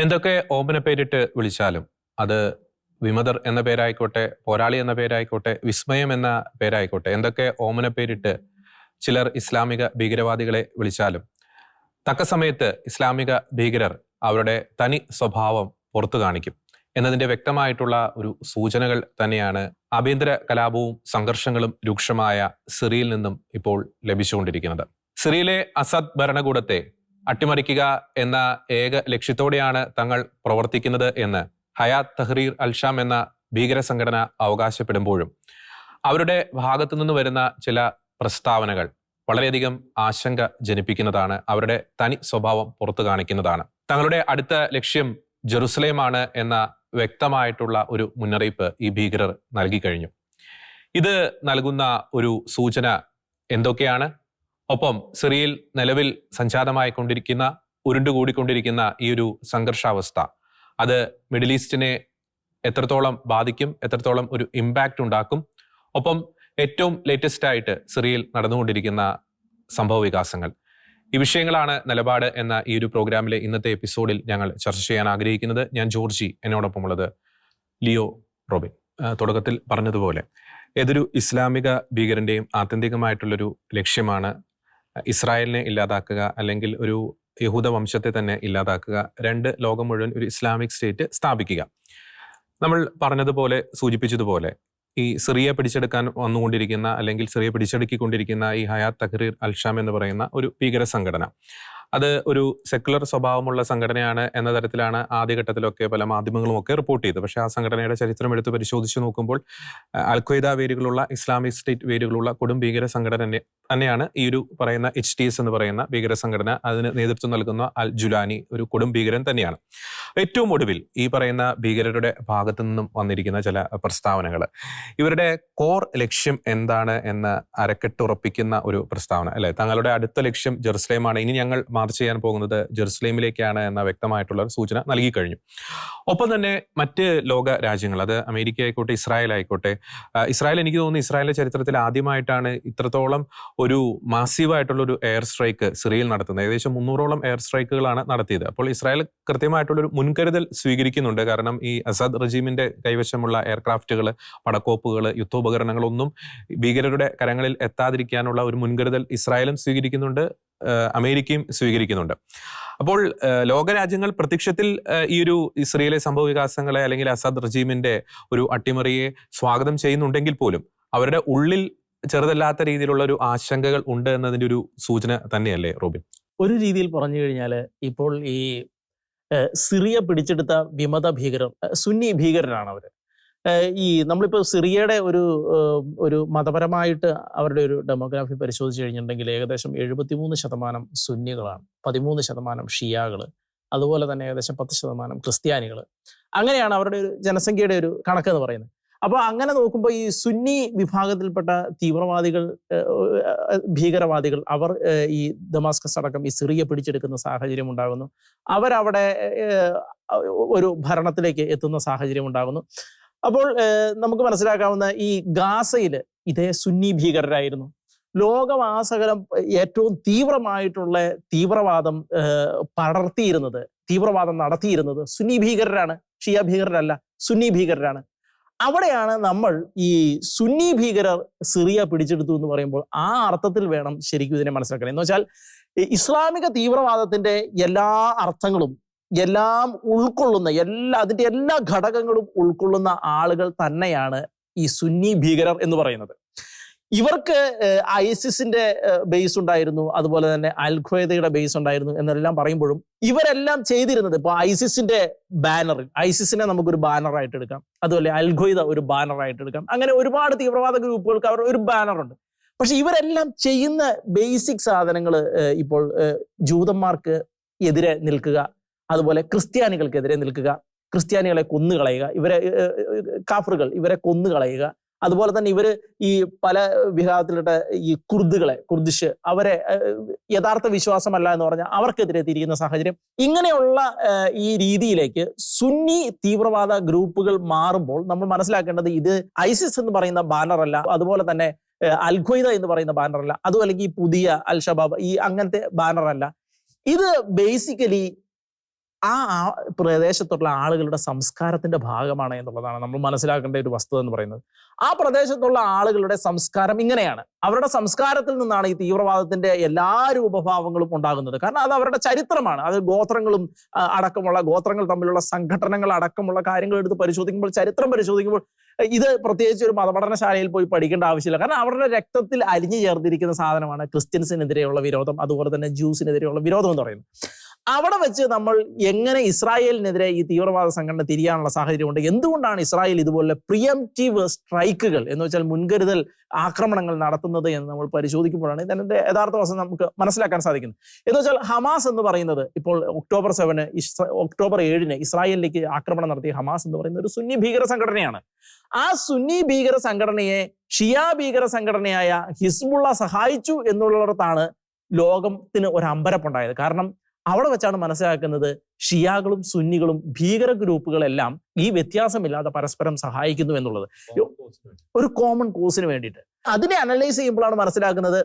എന്തൊക്കെ ഓമന പേരിട്ട് വിളിച്ചാലും അത് വിമതർ എന്ന പേരായിക്കോട്ടെ പോരാളി എന്ന പേരായിക്കോട്ടെ വിസ്മയം എന്ന പേരായിക്കോട്ടെ എന്തൊക്കെ ഓമന പേരിട്ട് ചിലർ ഇസ്ലാമിക ഭീകരവാദികളെ വിളിച്ചാലും തക്ക സമയത്ത് ഇസ്ലാമിക ഭീകരർ അവരുടെ തനി സ്വഭാവം പുറത്തു കാണിക്കും എന്നതിന്റെ വ്യക്തമായിട്ടുള്ള ഒരു സൂചനകൾ തന്നെയാണ് ആഭ്യന്തര കലാപവും സംഘർഷങ്ങളും രൂക്ഷമായ സിറിയയിൽ നിന്നും ഇപ്പോൾ ലഭിച്ചുകൊണ്ടിരിക്കുന്നത്. സിറിയയിലെ അസദ് ഭരണകൂടത്തെ അട്ടിമറിക്കുക എന്ന ഏക ലക്ഷ്യത്തോടെയാണ് തങ്ങൾ പ്രവർത്തിക്കുന്നത് എന്ന് ഹയാത്ത് തഹ്രീർ അൽഷാം എന്ന ഭീകര സംഘടന അവകാശപ്പെടുമ്പോഴും അവരുടെ ഭാഗത്തു നിന്ന് വരുന്ന ചില പ്രസ്താവനകൾ വളരെയധികം ആശങ്ക ജനിപ്പിക്കുന്നതാണ് അവരുടെ തനി സ്വഭാവം പുറത്തു കാണിക്കുന്നതാണ്. തങ്ങളുടെ അടുത്ത ലക്ഷ്യം ജെറുസലേമാണ് എന്ന വ്യക്തമായിട്ടുള്ള ഒരു മുന്നറിയിപ്പ് ഈ ഭീകരർ നൽകി കഴിഞ്ഞു. ഇത് നൽകുന്ന ഒരു സൂചന എന്തൊക്കെയാണ്? ഒപ്പം സിറിയയിൽ നിലവിൽ സംജാതമായി കൊണ്ടിരിക്കുന്ന ഉരുണ്ടുകൂടിക്കൊണ്ടിരിക്കുന്ന ഈ ഒരു സംഘർഷാവസ്ഥ അത് മിഡിൽ ഈസ്റ്റിനെ എത്രത്തോളം ബാധിക്കും എത്രത്തോളം ഒരു ഇമ്പാക്റ്റ് ഉണ്ടാക്കും ഒപ്പം ഏറ്റവും ലേറ്റസ്റ്റ് ആയിട്ട് സിറിയയിൽ നടന്നുകൊണ്ടിരിക്കുന്ന സംഭവ വികാസങ്ങൾ. ഈ വിഷയങ്ങളാണ് നിലപാട് എന്ന ഈ ഒരു പ്രോഗ്രാമിലെ ഇന്നത്തെ എപ്പിസോഡിൽ ഞങ്ങൾ ചർച്ച ചെയ്യാൻ ആഗ്രഹിക്കുന്നത്. ഞാൻ ജോർജി എന്നോടൊപ്പം ഉള്ളത് ലിയോ റോബിൻ. തുടക്കത്തിൽ പറഞ്ഞതുപോലെ ഏതൊരു ഇസ്ലാമിക ഭീകരന്റെയും ആത്യന്തികമായിട്ടുള്ളൊരു ലക്ഷ്യമാണ് ഇസ്രായേലിനെ ഇല്ലാതാക്കുക അല്ലെങ്കിൽ ഒരു യഹൂദ വംശത്തെ തന്നെ ഇല്ലാതാക്കുക രണ്ട് ലോകം മുഴുവൻ ഒരു ഇസ്ലാമിക് സ്റ്റേറ്റ് സ്ഥാപിക്കുക. നമ്മൾ പറഞ്ഞതുപോലെ സൂചിപ്പിച്ചതുപോലെ ഈ സിറിയ പിടിച്ചെടുക്കാൻ വന്നുകൊണ്ടിരിക്കുന്ന അല്ലെങ്കിൽ സിറിയ പിടിച്ചെടുക്കിക്കൊണ്ടിരിക്കുന്ന ഈ ഹയാത്ത് തഹ്രീർ അൽഷാം എന്ന് പറയുന്ന ഒരു ഭീകര സംഘടന. അത് ഒരു സെക്കുലർ സ്വഭാവമുള്ള സംഘടനയാണ് എന്ന തരത്തിലാണ് ആദ്യഘട്ടത്തിലൊക്കെ പല മാധ്യമങ്ങളും ഒക്കെ റിപ്പോർട്ട് ചെയ്തത്. പക്ഷേ ആ സംഘടനയുടെ ചരിത്രം എടുത്ത് പരിശോധിച്ച് നോക്കുമ്പോൾ അൽഖ്വയ്ദ വേരുകളുള്ള ഇസ്ലാമിക് സ്റ്റേറ്റ് വേരുകളുള്ള കൊടും ഭീകര സംഘടന തന്നെയാണ് ഈ ഒരു പറയുന്ന എച്ച് ടി എസ് എന്ന് പറയുന്ന ഭീകര സംഘടന അതിന് നേതൃത്വം നൽകുന്ന അൽ ജുലാനി ഒരു കൊടും ഭീകരൻ തന്നെയാണ്. ഏറ്റവും ഒടുവിൽ ഈ പറയുന്ന ഭീകരരുടെ ഭാഗത്തു നിന്നും വന്നിരിക്കുന്ന ചില പ്രസ്താവനകൾ ഇവരുടെ കോർ ലക്ഷ്യം എന്താണ് എന്ന് അരക്കെട്ടുറപ്പിക്കുന്ന ഒരു പ്രസ്താവന അല്ലെ? തങ്ങളുടെ അടുത്ത ലക്ഷ്യം ജെറുസലേമാണ്. ഇനി ഞങ്ങൾ മാർച്ച് ചെയ്യാൻ പോകുന്നത് ജെറുസലേമിലേക്കാണ് എന്ന വ്യക്തമായിട്ടുള്ള സൂചന നൽകി കഴിഞ്ഞു ഒപ്പം തന്നെ മറ്റ് ലോക രാജ്യങ്ങൾ അത് അമേരിക്ക ആയിക്കോട്ടെ ഇസ്രായേൽ ആയിക്കോട്ടെ ഇസ്രായേൽ എനിക്ക് തോന്നുന്നു ഇസ്രായേലിന്റെ ചരിത്രത്തിൽ ആദ്യമായിട്ടാണ് ഇത്രത്തോളം ഒരു മാസീവായിട്ടുള്ള ഒരു എയർ സ്ട്രൈക്ക് സിറിയയിൽ നടത്തുന്നത്. ഏകദേശം മുന്നൂറോളം എയർ സ്ട്രൈക്കുകളാണ് നടത്തിയത്. അപ്പോൾ ഇസ്രായേൽ കൃത്യമായിട്ടുള്ള ഒരു മുൻകരുതൽ സ്വീകരിക്കുന്നുണ്ട്. കാരണം ഈ അസദ് റജീമിന്റെ കൈവശമുള്ള എയർക്രാഫ്റ്റുകൾ പടക്കോപ്പുകൾ യുദ്ധോപകരണങ്ങളൊന്നും ഭീകരരുടെ കരങ്ങളിൽ എത്താതിരിക്കാനുള്ള ഒരു മുൻകരുതൽ ഇസ്രായേലും സ്വീകരിക്കുന്നുണ്ട്. അമേരിക്കയും സ്വീകരിക്കുന്നുണ്ട്. അപ്പോൾ ലോകരാജ്യങ്ങൾ പ്രത്യക്ഷത്തിൽ ഈ ഒരു ഇസ്രയേലെ സംഭവ വികാസങ്ങളെ അല്ലെങ്കിൽ അസദ് റജീമിന്റെ ഒരു അട്ടിമറിയെ സ്വാഗതം ചെയ്യുന്നുണ്ടെങ്കിൽ പോലും അവരുടെ ഉള്ളിൽ ചെറുതല്ലാത്ത രീതിയിലുള്ള ഒരു ആശങ്കകൾ ഉണ്ട് എന്നതിന്റെ ഒരു സൂചന തന്നെയല്ലേ റോബിൻ? ഒരു രീതിയിൽ പറഞ്ഞു കഴിഞ്ഞാൽ ഇപ്പോൾ ഈ സിറിയ പിടിച്ചെടുത്ത വിമത ഭീകരർ സുന്നി ഭീകരരാണ് അവർ ഈ നമ്മളിപ്പോൾ സിറിയയുടെ ഒരു ഒരു മതപരമായിട്ട് അവരുടെ ഒരു ഡെമോഗ്രാഫി പരിശോധിച്ച് കഴിഞ്ഞിട്ടുണ്ടെങ്കിൽ ഏകദേശം എഴുപത്തിമൂന്ന് ശതമാനം സുന്നികളാണ്. പതിമൂന്ന് ശതമാനം ഷിയാകൾ അതുപോലെ തന്നെ ഏകദേശം പത്ത് ശതമാനം ക്രിസ്ത്യാനികൾ അങ്ങനെയാണ് അവരുടെ ഒരു ജനസംഖ്യയുടെ ഒരു കണക്ക് എന്ന് പറയുന്നത്. അപ്പോൾ അങ്ങനെ നോക്കുമ്പോൾ ഈ സുന്നി വിഭാഗത്തിൽപ്പെട്ട തീവ്രവാദികൾ ഭീകരവാദികൾ അവർ ഈ ദമാസ്കസ് അടക്കം ഈ സിറിയ പിടിച്ചെടുക്കുന്ന സാഹചര്യം ഉണ്ടാകുന്നു. അവരവിടെ ഒരു ഭരണത്തിലേക്ക് എത്തുന്ന സാഹചര്യം ഉണ്ടാകുന്നു. അപ്പോൾ നമുക്ക് മനസ്സിലാക്കാവുന്ന ഈ ഗാസയിൽ ഇതേ സുന്നി ഭീകരരായിരുന്നു. ലോകമാസകലം ഏറ്റവും തീവ്രമായിട്ടുള്ള തീവ്രവാദം പടർത്തിയിരുന്നത് തീവ്രവാദം നടത്തിയിരുന്നത് സുന്നി ഭീകരരാണ്. ഷിയ ഭീകരരല്ല സുന്നി ഭീകരരാണ്. അവിടെയാണ് നമ്മൾ ഈ സുന്നി ഭീകരർ സിറിയ പിടിച്ചെടുത്തു എന്ന് പറയുമ്പോൾ ആ അർത്ഥത്തിൽ വേണം ശരിക്കും ഇതിനെ മനസ്സിലാക്കണം എന്ന് വെച്ചാൽ ഇസ്ലാമിക തീവ്രവാദത്തിന്റെ എല്ലാ അർത്ഥങ്ങളും എല്ലാം ഉൾക്കൊള്ളുന്ന എല്ലാ അതിന്റെ എല്ലാ ഘടകങ്ങളും ഉൾക്കൊള്ളുന്ന ആളുകൾ തന്നെയാണ് ഈ സുന്നി ഭീകരർ എന്ന് പറയുന്നത്. ഇവർക്ക് ഐസിസിന്റെ ബേസ് ഉണ്ടായിരുന്നു അതുപോലെ തന്നെ അൽഖ്വയ്ദയുടെ ബേസ് ഉണ്ടായിരുന്നു എന്നെല്ലാം പറയുമ്പോഴും ഇവരെല്ലാം ചെയ്തിരുന്നത് ഇപ്പൊ ഐസിസിന്റെ ബാനറിൽ ഐസിസിനെ നമുക്കൊരു ബാനറായിട്ട് എടുക്കാം. അതുപോലെ അൽഖ്വയ്ദ ഒരു ബാനറായിട്ട് എടുക്കാം. അങ്ങനെ ഒരുപാട് തീവ്രവാദ ഗ്രൂപ്പുകൾക്ക് അവർ ഒരു ബാനറുണ്ട് പക്ഷെ ഇവരെല്ലാം ചെയ്യുന്ന ബേസിക് സാധനങ്ങൾ ഇപ്പോൾ ജൂതന്മാർക്ക് എതിരെ നിൽക്കുക അതുപോലെ ക്രിസ്ത്യാനികൾക്കെതിരെ നിൽക്കുക ക്രിസ്ത്യാനികളെ കൊന്നുകളയുക ഇവരെ കാഫറുകൾ ഇവരെ കൊന്നുകളയുക അതുപോലെ തന്നെ ഇവർ ഈ പല വിഭാഗത്തിലിട്ട ഈ കുർദുകളെ കുർദിഷ് അവരെ യഥാർത്ഥ വിശ്വാസമല്ല എന്ന് പറഞ്ഞാൽ അവർക്കെതിരെ തിരിയുന്ന സാഹചര്യം. ഇങ്ങനെയുള്ള ഈ രീതിയിലേക്ക് സുന്നി തീവ്രവാദ ഗ്രൂപ്പുകൾ മാറുമ്പോൾ നമ്മൾ മനസ്സിലാക്കേണ്ടത് ഇത് ഐസിസ് എന്ന് പറയുന്ന ബാനറല്ല അതുപോലെ തന്നെ അൽഖ്വയ്ദ എന്ന് പറയുന്ന ബാനറല്ല അല്ല അതും അല്ലെങ്കിൽ ഈ പുതിയ അൽ ഷബാബ് ഈ അങ്ങനത്തെ ബാനറല്ല. ഇത് ബേസിക്കലി ആ പ്രദേശത്തുള്ള ആളുകളുടെ സംസ്കാരത്തിന്റെ ഭാഗമാണ് എന്നുള്ളതാണ് നമ്മൾ മനസ്സിലാക്കേണ്ട ഒരു വസ്തുത എന്ന് പറയുന്നത്. ആ പ്രദേശത്തുള്ള ആളുകളുടെ സംസ്കാരം ഇങ്ങനെയാണ്. അവരുടെ സംസ്കാരത്തിൽ നിന്നാണ് ഈ തീവ്രവാദത്തിന്റെ എല്ലാ രൂപഭാവങ്ങളും ഉണ്ടാകുന്നത്. കാരണം അത് അവരുടെ ചരിത്രമാണ്. അത് ഗോത്രങ്ങളും അടക്കമുള്ള ഗോത്രങ്ങൾ തമ്മിലുള്ള സംഘടനകൾ അടക്കമുള്ള കാര്യങ്ങൾ എടുത്ത് പരിശോധിക്കുമ്പോൾ ചരിത്രം പരിശോധിക്കുമ്പോൾ ഇത് പ്രത്യേകിച്ച് ഒരു മതപഠനശാലയിൽ പോയി പഠിക്കേണ്ട ആവശ്യമില്ല. കാരണം അവരുടെ രക്തത്തിൽ അലിഞ്ഞു ചേർന്നിരിക്കുന്ന സാധനമാണ് ക്രിസ്ത്യൻസിനെതിരെയുള്ള വിരോധം അതുപോലെ തന്നെ ജ്യൂസിനെതിരെയുള്ള വിരോധം എന്ന് പറയുന്നത്. അവിടെ വെച്ച് നമ്മൾ എങ്ങനെ ഇസ്രായേലിനെതിരെ ഈ തീവ്രവാദ സംഘടന തിരിയാനുള്ള സാഹചര്യമുണ്ട്? എന്തുകൊണ്ടാണ് ഇസ്രായേൽ ഇതുപോലെ പ്രിയംറ്റീവ് സ്ട്രൈക്കുകൾ എന്ന് വെച്ചാൽ മുൻകരുതൽ ആക്രമണങ്ങൾ നടത്തുന്നത് എന്ന് നമ്മൾ പരിശോധിക്കുമ്പോഴാണ് ഇതിന്റെ യഥാർത്ഥ വശം നമുക്ക് മനസ്സിലാക്കാൻ സാധിക്കുന്നത്. എന്ന് വെച്ചാൽ ഹമാസ് എന്ന് പറയുന്നത് ഇപ്പോൾ ഒക്ടോബർ സെവന് ഒക്ടോബർ ഏഴിന് ഇസ്രായേലിലേക്ക് ആക്രമണം നടത്തിയ ഹമാസ് എന്ന് പറയുന്ന ഒരു സുന്നി ഭീകര സംഘടനയാണ്. ആ സുന്നി ഭീകര സംഘടനയെ ഷിയാ ഭീകര സംഘടനയായ ഹിസ്ബുള്ള സഹായിച്ചു എന്നുള്ളിടത്താണ് ലോകത്തിന് ഒരു അമ്പരപ്പുണ്ടായത്. കാരണം അവിടെ വെച്ചാണ് മനസ്സിലാക്കുന്നത് ഷിയാകളും സുന്നികളും ഭീകര ഗ്രൂപ്പുകളെല്ലാം ഈ വ്യത്യാസമില്ലാതെ പരസ്പരം സഹായിക്കുന്നു എന്നുള്ളത്. ഒരു കോമൺ കോസിന് വേണ്ടിയിട്ട്. അതിനെ അനലൈസ് ചെയ്യുമ്പോഴാണ് മനസ്സിലാക്കുന്നത്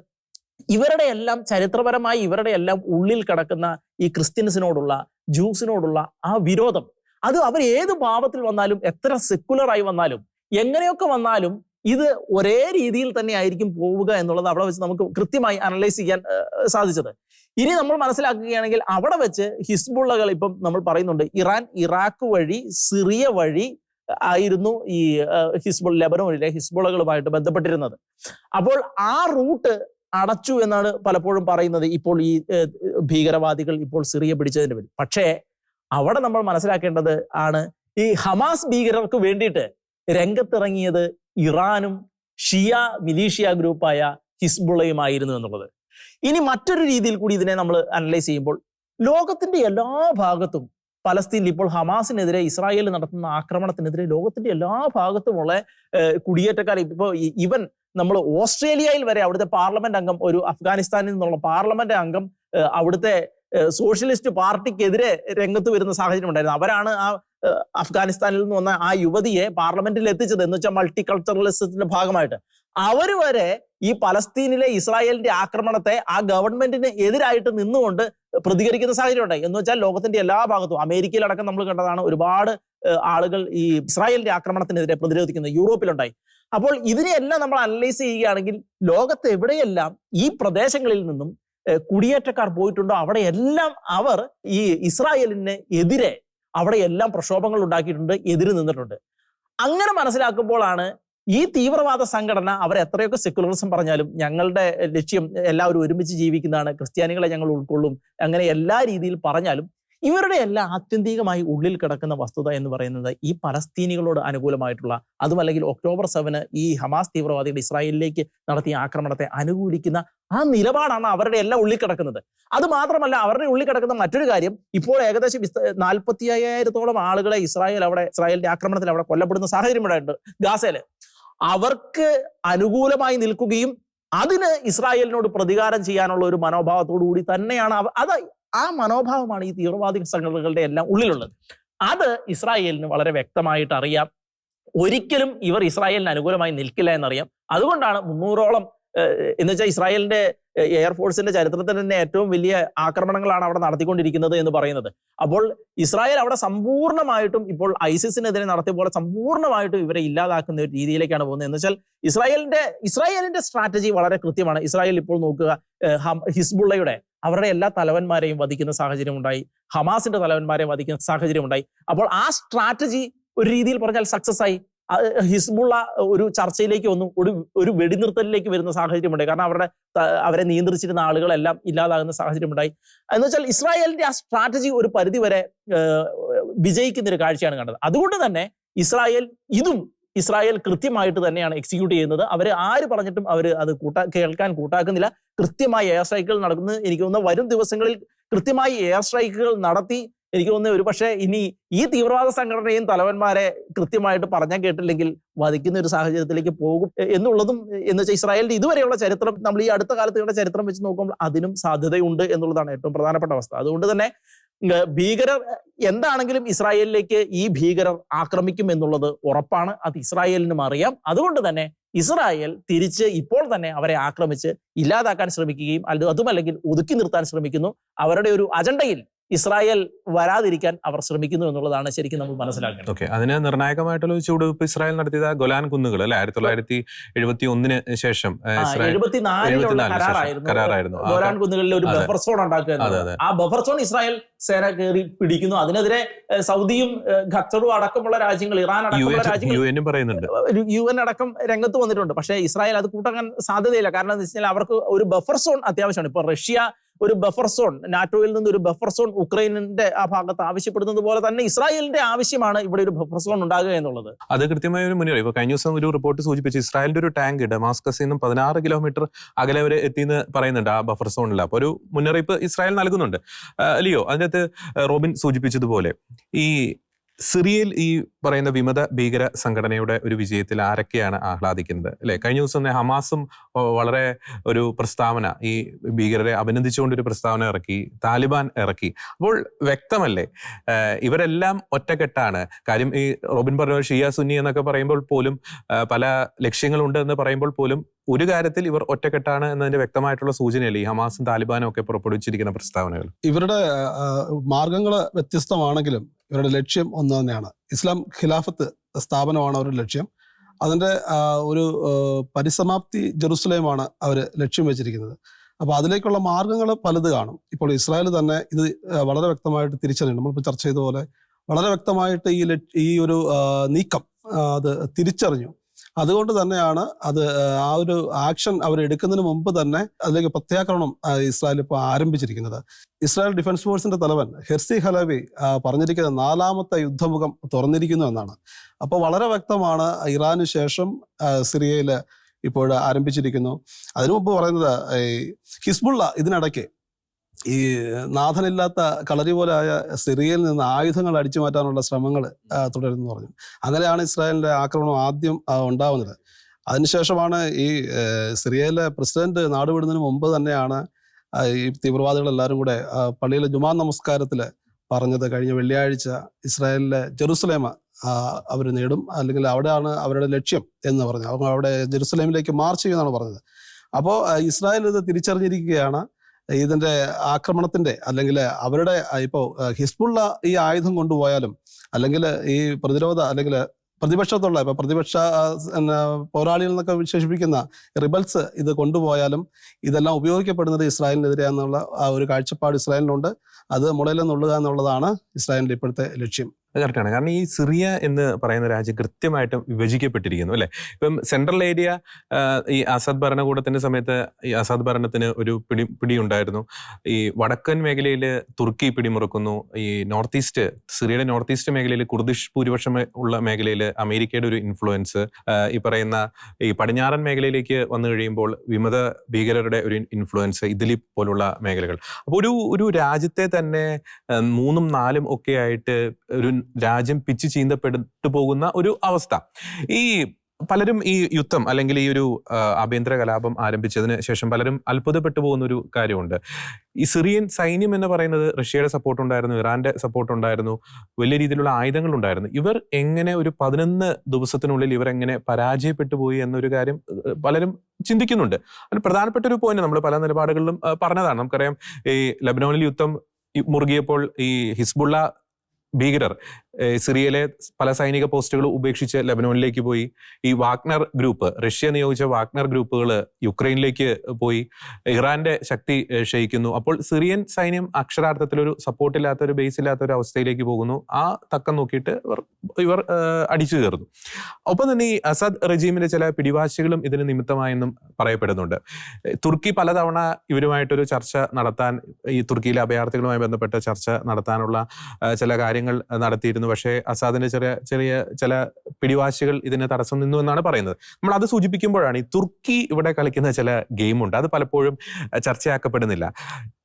ഇവരുടെ എല്ലാം ചരിത്രപരമായി ഇവരുടെ എല്ലാം ഉള്ളിൽ കിടക്കുന്ന ഈ ക്രിസ്ത്യൻസിനോടുള്ള ജൂസിനോടുള്ള ആ വിരോധം. അത് അവർ ഏത് ഭാവത്തിൽ വന്നാലും എത്ര സെക്കുലറായി വന്നാലും എങ്ങനെയൊക്കെ വന്നാലും ഇത് ഒരേ രീതിയിൽ തന്നെ ആയിരിക്കും പോവുക എന്നുള്ളത് അവിടെ വെച്ച് നമുക്ക് കൃത്യമായി അനലൈസ് ചെയ്യാൻ സാധിച്ചത്. ഇനി നമ്മൾ മനസ്സിലാക്കുകയാണെങ്കിൽ അവിടെ വെച്ച് ഹിസ്ബുള്ളകൾ ഇപ്പം നമ്മൾ പറയുന്നുണ്ട് ഇറാൻ ഇറാഖ് വഴി സിറിയ വഴി ആയിരുന്നു ഈ ഹിസ്ബുൾ ലെബനോനിലെ ഹിസ്ബുള്ളകളുമായിട്ട് ബന്ധപ്പെട്ടിരുന്നത്. അപ്പോൾ ആ റൂട്ട് അടച്ചു എന്നാണ് പലപ്പോഴും പറയുന്നത്. ഇപ്പോൾ ഈ ഭീകരവാദികൾ ഇപ്പോൾ സിറിയ പിടിച്ചതിന്റെ പേരിൽ പക്ഷേ അവിടെ നമ്മൾ മനസ്സിലാക്കേണ്ടത് ആണ് ഈ ഹമാസ് ഭീകരർക്ക് വേണ്ടിയിട്ട് രംഗത്തിറങ്ങിയത് ഇറാനും ഷിയ മിലീഷ്യ ഗ്രൂപ്പായ ഹിസ്ബുള്ളയുമായിരുന്നു എന്നുള്ളത്. ഇനി മറ്റൊരു രീതിയിൽ കൂടി ഇതിനെ നമ്മൾ അനലൈസ് ചെയ്യുമ്പോൾ ലോകത്തിന്റെ എല്ലാ ഭാഗത്തും പലസ്തീനിൽ ഇപ്പോൾ ഹമാസിനെതിരെ ഇസ്രായേൽ നടത്തുന്ന ആക്രമണത്തിനെതിരെ ലോകത്തിന്റെ എല്ലാ ഭാഗത്തുമുള്ള കുടിയേറ്റക്കാർ ഇപ്പോൾ ഇവൻ നമ്മൾ ഓസ്ട്രേലിയയിൽ വരെ അവിടുത്തെ പാർലമെന്റ് അംഗം ഒരു അഫ്ഗാനിസ്ഥാനിൽ നിന്നുള്ള പാർലമെന്റ് അംഗം അവിടുത്തെ സോഷ്യലിസ്റ്റ് പാർട്ടിക്കെതിരെ രംഗത്ത് വരുന്ന സാഹചര്യം ഉണ്ടായിരുന്നു. അവരാണ് ആ അഫ്ഗാനിസ്ഥാനിൽ നിന്ന് വന്ന ആ യുവതിയെ പാർലമെന്റിൽ എത്തിച്ചത് എന്ന് വെച്ചാൽ മൾട്ടി കൾച്ചറലിസത്തിന്റെ ഭാഗമായിട്ട്. അവർ വരെ ഈ പലസ്തീനിലെ ഇസ്രായേലിന്റെ ആക്രമണത്തെ ആ ഗവൺമെന്റിന് എതിരായിട്ട് നിന്നുകൊണ്ട് പ്രതികരിക്കുന്ന സാഹചര്യം ഉണ്ടായി എന്ന് വെച്ചാൽ ലോകത്തിന്റെ എല്ലാ ഭാഗത്തും അമേരിക്കയിലടക്കം നമ്മൾ കണ്ടതാണ് ഒരുപാട് ആളുകൾ ഈ ഇസ്രായേലിന്റെ ആക്രമണത്തിനെതിരെ പ്രതിരോധിക്കുന്നത് യൂറോപ്പിലുണ്ടായി. അപ്പോൾ ഇതിനെയെല്ലാം നമ്മൾ അനലൈസ് ചെയ്യുകയാണെങ്കിൽ ലോകത്ത് എവിടെയെല്ലാം ഈ പ്രദേശങ്ങളിൽ നിന്നും കുടിയേറ്റക്കാർ പോയിട്ടുണ്ടോ അവിടെയെല്ലാം അവർ ഈ ഇസ്രായേലിന് എതിരെ അവിടെയെല്ലാം പ്രക്ഷോഭങ്ങൾ ഉണ്ടാക്കിയിട്ടുണ്ട് എതിര് നിന്നിട്ടുണ്ട്. അങ്ങനെ മനസ്സിലാക്കുമ്പോഴാണ് ഈ തീവ്രവാദ സംഘടന അവർ എത്രയൊക്കെ സെക്യുലറിസം പറഞ്ഞാലും ഞങ്ങളുടെ ലക്ഷ്യം എല്ലാവരും ഒരുമിച്ച് ജീവിക്കുന്നതാണ് ക്രിസ്ത്യാനികളെ ഞങ്ങൾ ഉൾക്കൊള്ളും അങ്ങനെ എല്ലാ രീതിയിൽ പറഞ്ഞാലും ഇവരുടെ എല്ലാം ആത്യന്തികമായി ഉള്ളിൽ കിടക്കുന്ന വസ്തുത എന്ന് പറയുന്നത് ഈ പലസ്തീനികളോട് അനുകൂലമായിട്ടുള്ള അതുമല്ലെങ്കിൽ ഒക്ടോബർ സെവന് ഈ ഹമാസ് തീവ്രവാദികൾ ഇസ്രായേലിലേക്ക് നടത്തിയ ആക്രമണത്തെ അനുകൂലിക്കുന്ന ആ നിലപാടാണ് അവരുടെ എല്ലാം ഉള്ളിൽ കിടക്കുന്നത്. അത് മാത്രമല്ല അവരുടെ ഉള്ളിൽ കിടക്കുന്ന മറ്റൊരു കാര്യം ഇപ്പോൾ ഏകദേശം നാൽപ്പത്തി അയ്യായിരത്തോളം ആളുകളെ ഇസ്രായേൽ അവിടെ ഇസ്രായേലിന്റെ ആക്രമണത്തിൽ അവിടെ കൊല്ലപ്പെടുന്ന സാഹചര്യം ഉണ്ടായിട്ടുണ്ട് ഗാസയിൽ. അവർക്ക് അനുകൂലമായി നിൽക്കുകയും അതിന് ഇസ്രായേലിനോട് പ്രതികാരം ചെയ്യാനുള്ള ഒരു മനോഭാവത്തോടു കൂടി തന്നെയാണ് അത് ആ മനോഭാവമാണ് ഈ തീവ്രവാദി സംഘടനകളുടെ എല്ലാം ഉള്ളിലുള്ളത്. അത് ഇസ്രായേലിന് വളരെ വ്യക്തമായിട്ട് അറിയാം. ഒരിക്കലും ഇവർ ഇസ്രായേലിന് അനുകൂലമായി നിൽക്കില്ല എന്നറിയാം. അതുകൊണ്ടാണ് മുന്നൂറോളം എന്ന് വെച്ചാൽ ഇസ്രായേലിന്റെ എയർഫോഴ്സിന്റെ ചരിത്രത്തിൽ തന്നെ ഏറ്റവും വലിയ ആക്രമണങ്ങളാണ് അവിടെ നടത്തിക്കൊണ്ടിരിക്കുന്നത് എന്ന് പറയുന്നത്. അപ്പോൾ ഇസ്രായേൽ അവിടെ സമ്പൂർണമായിട്ടും ഇപ്പോൾ ഐസിസിനെതിരെ നടത്തിയ പോലെ സമ്പൂർണമായിട്ടും ഇവരെ ഇല്ലാതാക്കുന്ന ഒരു രീതിയിലേക്കാണ് പോകുന്നത്. എന്ന് വെച്ചാൽ ഇസ്രായേലിന്റെ ഇസ്രായേലിന്റെ സ്ട്രാറ്റജി വളരെ കൃത്യമാണ്. ഇസ്രായേൽ ഇപ്പോൾ നോക്കുക ഹിസ്ബുള്ളയുടെ അവരുടെ എല്ലാ തലവന്മാരെയും വധിക്കുന്ന സാഹചര്യം ഉണ്ടായി. ഹമാസിന്റെ തലവന്മാരെയും വധിക്കുന്ന സാഹചര്യം ഉണ്ടായി. അപ്പോൾ ആ സ്ട്രാറ്റജി ഒരു രീതിയിൽ പറഞ്ഞാൽ സക്സസ് ആയി. ഹിസ്ബുള്ള ഒരു ചർച്ചയിലേക്ക് വന്നു. ഒരു ഒരു വെടിനിർത്തലിലേക്ക് വരുന്ന സാഹചര്യം ഉണ്ടായി കാരണം അവരുടെ അവരെ നിയന്ത്രിച്ചിരുന്ന ആളുകളെല്ലാം ഇല്ലാതാകുന്ന സാഹചര്യം ഉണ്ടായി എന്ന് വെച്ചാൽ ഇസ്രായേലിന്റെ ആ സ്ട്രാറ്റജി ഒരു പരിധി വരെ വിജയിക്കുന്ന ഒരു കാഴ്ചയാണ് കണ്ടത്. അതുകൊണ്ട് തന്നെ ഇസ്രായേൽ ഇതും ഇസ്രായേൽ കൃത്യമായിട്ട് തന്നെയാണ് എക്സിക്യൂട്ട് ചെയ്യുന്നത്. അവർ ആര് പറഞ്ഞിട്ടും അവർ അത് കൂട്ടാ കേൾക്കാൻ കൂട്ടാക്കുന്നില്ല. കൃത്യമായി എയർ സ്ട്രൈക്കുകൾ നടക്കുന്നത് എനിക്ക് തോന്നുന്നു വരും ദിവസങ്ങളിൽ കൃത്യമായി എയർ സ്ട്രൈക്കുകൾ നടത്തി എനിക്ക് തോന്നുന്നത് ഒരു പക്ഷേ ഇനി ഈ തീവ്രവാദ സംഘടനയും തലവന്മാരെ കൃത്യമായിട്ട് പറഞ്ഞാൽ കേട്ടില്ലെങ്കിൽ വധിക്കുന്ന ഒരു സാഹചര്യത്തിലേക്ക് പോകും എന്നുള്ളതും എന്ന് വെച്ചാൽ ഇസ്രായേലിന്റെ ഇതുവരെയുള്ള ചരിത്രം നമ്മൾ ഈ അടുത്ത കാലത്തുള്ള ചരിത്രം വെച്ച് നോക്കുമ്പോൾ അതിനും സാധ്യതയുണ്ട് എന്നുള്ളതാണ് ഏറ്റവും പ്രധാനപ്പെട്ട അവസ്ഥ. അതുകൊണ്ട് തന്നെ ഭീകരർ എന്താണെങ്കിലും ഇസ്രായേലിലേക്ക് ഈ ഭീകരർ ആക്രമിക്കും എന്നുള്ളത് ഉറപ്പാണ്. അത് ഇസ്രായേലിനും അറിയാം. അതുകൊണ്ട് തന്നെ ഇസ്രായേൽ തിരിച്ച് ഇപ്പോൾ തന്നെ അവരെ ആക്രമിച്ച് ഇല്ലാതാക്കാൻ ശ്രമിക്കുകയും അത് അതുമല്ലെങ്കിൽ ഒതുക്കി നിർത്താൻ ശ്രമിക്കുന്നു. അവരുടെ ഒരു അജണ്ടയിൽ ഇസ്രായേൽ വരാതിരിക്കാൻ അവർ ശ്രമിക്കുന്നു എന്നുള്ളതാണ് ശരിക്കും നമ്മൾ മനസ്സിലാക്കുന്നത് ഓക്കെ അതിന് നിർണായകമായിട്ടുള്ള ഒരു ചുവടുവെപ്പ് ഇസ്രായേൽ നടത്തിയത് ഗൊലാൻ കുന്നുകൾ അല്ലെ? ആയിരത്തി തൊള്ളായിരത്തി എഴുപത്തി ഒന്നിന് ശേഷം കരാറായിരുന്നു. ഗൊലാൻ കുന്നുകളിൽ ഒരു ബഫർ സോൺ ഉണ്ടാക്കുക. ആ ബഫർ സോൺ ഇസ്രായേൽ സേന കയറി പിടിക്കുന്നു. അതിനെതിരെ സൗദിയും ഖത്തറും അടക്കമുള്ള രാജ്യങ്ങൾ ഇറാൻ അടക്കമുള്ള രാജ്യങ്ങൾ യു എൻ അടക്കം രംഗത്ത് വന്നിട്ടുണ്ട്. പക്ഷേ ഇസ്രായേൽ അത് കൂട്ടാൻ സാധ്യതയില്ല. കാരണം എന്താ വെച്ചാൽ അവർക്ക് ഒരു ബഫർ സോൺ അത്യാവശ്യമാണ്. ഇപ്പൊ റഷ്യ ഒരു ബഫർ സോൺ നാറ്റോയിൽ നിന്ന് ഒരു ബഫർ സോൺ ഉക്രൈനിന്റെ ആ ഭാഗത്ത് ആവശ്യപ്പെടുന്നത് പോലെ തന്നെ ഇസ്രായേലിന്റെ ആവശ്യമാണ് ഇവിടെ ഒരു ബഫർ സോൺ ഉണ്ടാകുക എന്നുള്ളത്. അത് കൃത്യമായ ഒരു മുന്നറിയിപ്പ്. കഴിഞ്ഞ ദിവസം ഒരു റിപ്പോർട്ട് സൂചിപ്പിച്ചു ഇസ്രായേലിന്റെ ഒരു ടാങ്ക് ഡമാസ്കസിൽ നിന്നും പതിനാറ് കിലോമീറ്റർ അകലെ വരെ എത്തിയെന്ന് പറയുന്നുണ്ട് ആ ബഫർ സോണിൽ അപ്പൊ ഒരു മുന്നറിയിപ്പ് ഇസ്രായേൽ നൽകുന്നുണ്ട്. ലിയോ അതിനകത്ത് റോബിൻ സൂചിപ്പിച്ചതുപോലെ ഈ സിറിയയിൽ ഈ പറയുന്ന വിമത ഭീകര സംഘടനയുടെ ഒരു വിജയത്തിൽ ആരൊക്കെയാണ് ആഹ്ലാദിക്കുന്നത്? അല്ലെ? കഴിഞ്ഞ ദിവസം തന്നെ ഹമാസും വളരെ ഒരു പ്രസ്താവന ഈ ഭീകരരെ അഭിനന്ദിച്ചുകൊണ്ട് ഒരു പ്രസ്താവന ഇറക്കി താലിബാൻ ഇറക്കി. അപ്പോൾ വ്യക്തമല്ലേ? ഇവരെല്ലാം ഒറ്റക്കെട്ടാണ്. കാര്യം ഈ റോബിൻ പറഞ്ഞ ഷിയാ സുന്നി എന്നൊക്കെ പറയുമ്പോൾ പോലും പല ലക്ഷ്യങ്ങളുണ്ട് എന്ന് പറയുമ്പോൾ പോലും ഒരു കാര്യത്തിൽ ഇവർ ഒറ്റക്കെട്ടാണ് എന്നതിന്റെ വ്യക്തമായിട്ടുള്ള സൂചനയല്ലേ? ഈ ഹമാസും താലിബാനും ഒക്കെ പുറപ്പെടുവിച്ചിരിക്കുന്ന പ്രസ്താവനകൾ. ഇവരുടെ മാർഗങ്ങൾ വ്യത്യസ്തമാണെങ്കിലും ഇവരുടെ ലക്ഷ്യം ഒന്ന് തന്നെയാണ്. ഇസ്ലാം ഖിലാഫത്ത് സ്ഥാപനമാണ് അവരുടെ ലക്ഷ്യം. അതിന്റെ ഒരു പരിസമാപ്തി ജെറുസലേമാണ് അവർ ലക്ഷ്യം വെച്ചിരിക്കുന്നത്. അപ്പോൾ അതിലേക്കുള്ള മാർഗങ്ങൾ പലത് കാണും. ഇപ്പോൾ ഇസ്രായേൽ തന്നെ ഇത് വളരെ വ്യക്തമായിട്ട് തിരിച്ചറിയണം നമ്മളിപ്പോൾ ചർച്ച ചെയ്ത പോലെ വളരെ വ്യക്തമായിട്ട് ഈ ഈ ഒരു നീക്കം അത് തിരിച്ചറിഞ്ഞു. അതുകൊണ്ട് തന്നെയാണ് അത് ആ, ഒരു ആക്ഷൻ അവർ എടുക്കുന്നതിന് മുമ്പ് തന്നെ അതിലേക്ക് പ്രത്യാക്രമണം ഇസ്രായേൽ ഇപ്പോൾ ആരംഭിച്ചിരിക്കുന്നത്. ഇസ്രായേൽ ഡിഫൻസ് ഫോഴ്സിന്റെ തലവൻ ഹെർസി ഹലവി പറഞ്ഞിരിക്കുന്ന നാലാമത്തെ യുദ്ധമുഖം തുറന്നിരിക്കുന്നു എന്നാണ്. അപ്പോൾ വളരെ വ്യക്തമാണ് ഇറാന് ശേഷം സിറിയയിൽ ഇപ്പോൾ ആരംഭിച്ചിരിക്കുന്നു. അതിനു മുമ്പ് പറയുന്നത് ഈ ഹിസ്ബുള്ള ഇതിനിടയ്ക്ക് ഈ നാഥനില്ലാത്ത കളരി പോലായ സിറിയയിൽ നിന്ന് ആയുധങ്ങൾ അടിച്ചു മാറ്റാനുള്ള ശ്രമങ്ങൾ തുടരുന്നു പറഞ്ഞു. അങ്ങനെയാണ് ഇസ്രായേലിന്റെ ആക്രമണം ആദ്യം ഉണ്ടാവുന്നത്. അതിനുശേഷമാണ് ഈ സിറിയയിലെ പ്രസിഡന്റ് നാടുവിടുന്നതിന് മുമ്പ് തന്നെയാണ് ഈ തീവ്രവാദികൾ എല്ലാവരും കൂടെ പള്ളിയിലെ ജുമാ നമസ്കാരത്തിൽ പറഞ്ഞത്. കഴിഞ്ഞ വെള്ളിയാഴ്ച ഇസ്രായേലിലെ ജെറുസലേമ അവർ നേടും. അല്ലെങ്കിൽ അവിടെയാണ് അവരുടെ ലക്ഷ്യം എന്ന് പറഞ്ഞു. അവർ അവിടെ ജെറുസലേമിലേക്ക് മാർച്ച് ചെയ്യുമെന്നാണ് പറഞ്ഞത്. അപ്പോൾ ഇസ്രായേൽ ഇത് തിരിച്ചറിഞ്ഞിരിക്കുകയാണ്. ഇതിന്റെ ആക്രമണത്തിന്റെ അല്ലെങ്കിൽ അവരുടെ ഇപ്പോൾ ഹിസ്ബുള്ള ഈ ആയുധം കൊണ്ടുപോയാലും അല്ലെങ്കിൽ ഈ പ്രതിരോധ അല്ലെങ്കിൽ പ്രതിപക്ഷത്തുള്ള ഇപ്പൊ പ്രതിപക്ഷ പോരാളികൾ എന്നൊക്കെ വിശേഷിപ്പിക്കുന്ന റിബൽസ് ഇത് കൊണ്ടുപോയാലും ഇതെല്ലാം ഉപയോഗിക്കപ്പെടുന്നത് ഇസ്രായേലിനെതിരെയാണെന്നുള്ള ആ ഒരു കാഴ്ചപ്പാട് ഇസ്രായേലിനുണ്ട്. അത് മുളയിലെന്നുള്ളുക നുള്ളുക എന്നുള്ളതാണ് ഇസ്രായേലിന്റെ ഇപ്പോഴത്തെ ലക്ഷ്യം. കറക്റ്റാണ് കാരണം ഈ സിറിയ എന്ന് പറയുന്ന രാജ്യം കൃത്യമായിട്ടും വിഭജിക്കപ്പെട്ടിരിക്കുന്നു അല്ലെ? ഇപ്പം സെൻട്രൽ ഏരിയ ഈ അസദ് ഭരണകൂടത്തിന്റെ സമയത്ത് ഈ അസദ് ഭരണത്തിന് ഒരു പിടി പിടി ഉണ്ടായിരുന്നു ഈ വടക്കൻ മേഖലയിൽ തുർക്കി പിടിമുറുക്കുന്നു. ഈ നോർത്ത് ഈസ്റ്റ് സിറിയയുടെ നോർത്ത് ഈസ്റ്റ് മേഖലയിൽ കുർദിഷ് ഭൂരിപക്ഷം ഉള്ള മേഖലയിൽ അമേരിക്കയുടെ ഒരു ഇൻഫ്ലുവൻസ് ഈ പറയുന്ന ഈ പടിഞ്ഞാറൻ മേഖലയിലേക്ക് വന്നു കഴിയുമ്പോൾ വിമത ഭീകരരുടെ ഒരു ഇൻഫ്ലുവൻസ് ഇതിലി പോലുള്ള മേഖലകൾ. അപ്പോൾ ഒരു ഒരു രാജ്യത്തെ തന്നെ മൂന്നും നാലും ഒക്കെ ആയിട്ട് ഒരു രാജ്യം പിച്ച് ചീന്തപ്പെട്ടു പോകുന്ന ഒരു അവസ്ഥ. ഈ പലരും ഈ യുദ്ധം അല്ലെങ്കിൽ ഈ ഒരു ആഭ്യന്തര കലാപം ആരംഭിച്ചതിന് ശേഷം പലരും അത്ഭുതപ്പെട്ടു പോകുന്ന ഒരു കാര്യമുണ്ട്. ഈ സിറിയൻ സൈന്യം എന്ന് പറയുന്നത് റഷ്യയുടെ സപ്പോർട്ട് ഉണ്ടായിരുന്നു ഇറാന്റെ സപ്പോർട്ട് ഉണ്ടായിരുന്നു വലിയ രീതിയിലുള്ള ആയുധങ്ങൾ ഉണ്ടായിരുന്നു ഇവർ എങ്ങനെ ഒരു പതിനൊന്ന് ദിവസത്തിനുള്ളിൽ ഇവർ എങ്ങനെ പരാജയപ്പെട്ടു പോയി എന്നൊരു കാര്യം പലരും ചിന്തിക്കുന്നുണ്ട്. അതിൽ പ്രധാനപ്പെട്ട ഒരു പോയിന്റ് നമ്മൾ പല നിലപാടുകളിലും പറഞ്ഞതാണ്. നമുക്കറിയാം ഈ ലബനോണിൽ യുദ്ധം മുറുകിയപ്പോൾ ഈ ഹിസ്ബുള്ള ഭീകരർ സിറിയയിലെ പല സൈനിക പോസ്റ്റുകൾ ഉപേക്ഷിച്ച് ലെബനോനിലേക്ക് പോയി. ഈ വാഗ്നർ ഗ്രൂപ്പ് റഷ്യ നിയോഗിച്ച വാഗ്നർ ഗ്രൂപ്പുകൾ യുക്രൈനിലേക്ക് പോയി. ഇറാന്റെ ശക്തി ക്ഷയിക്കുന്നു. അപ്പോൾ സിറിയൻ സൈന്യം അക്ഷരാർത്ഥത്തിൽ ഒരു സപ്പോർട്ട് ഇല്ലാത്ത ഒരു ബേസ് ഇല്ലാത്ത ഒരു അവസ്ഥയിലേക്ക് പോകുന്നു. ആ തക്കം നോക്കിയിട്ട് ഇവർ ഇവർ അടിച്ചു കയറുന്നു ഒപ്പം തന്നെ ഈ അസദ് റജീമിന്റെ ചില പിടിവാശികളും ഇതിന് നിമിത്തമായെന്നും പറയപ്പെടുന്നുണ്ട്. തുർക്കി പലതവണ ഇവരുമായിട്ടൊരു ചർച്ച നടത്താൻ ഈ തുർക്കിയിലെ അഭയാർത്ഥികളുമായി ബന്ധപ്പെട്ട ചർച്ച നടത്താനുള്ള ചില കാര്യങ്ങൾ നടത്തിയിരുന്നു. പക്ഷേ അസാദിന്റെ ചെറിയ ചെറിയ ചില പിടിവാശികൾ ഇതിന് തടസ്സം നിന്നു എന്നാണ് പറയുന്നത്. നമ്മൾ അത് സൂചിപ്പിക്കുമ്പോഴാണ് ഈ തുർക്കി ഇവിടെ കളിക്കുന്ന ചില ഗെയിമുണ്ട് അത് പലപ്പോഴും ചർച്ചയാക്കപ്പെടുന്നില്ല.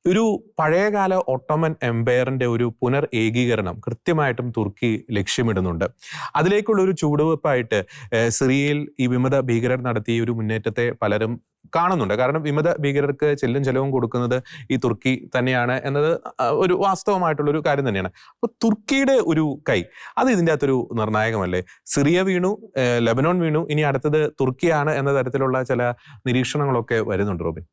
ഒരു പഴയകാല ഒട്ടോമൻ എംപയറിന്റെ ഒരു പുനർ ഏകീകരണം കൃത്യമായിട്ടും തുർക്കി ലക്ഷ്യമിടുന്നുണ്ട്. അതിലേക്കുള്ള ഒരു ചുവടുവെപ്പായിട്ട് സിറിയയിൽ ഈ വിമത ഭീകരർ നടത്തിയ ഒരു മുന്നേറ്റത്തെ പലരും കാണുന്നുണ്ട്. കാരണം വിമത ഭീകരർക്ക് ചെല്ലും ചെലവും കൊടുക്കുന്നത് ഈ തുർക്കി തന്നെയാണ് എന്നത് ഒരു വാസ്തവമായിട്ടുള്ള ഒരു കാര്യം തന്നെയാണ്. അപ്പൊ തുർക്കിയുടെ ഒരു കൈ അത് ഇതിന്റെ അകത്തൊരു നിർണായകമല്ലേ? സിറിയ വീണു ലബനോൺ വീണു ഇനി അടുത്തത് തുർക്കിയാണ് എന്ന തരത്തിലുള്ള ചില നിരീക്ഷണങ്ങളൊക്കെ വരുന്നുണ്ട് റോബിൻ.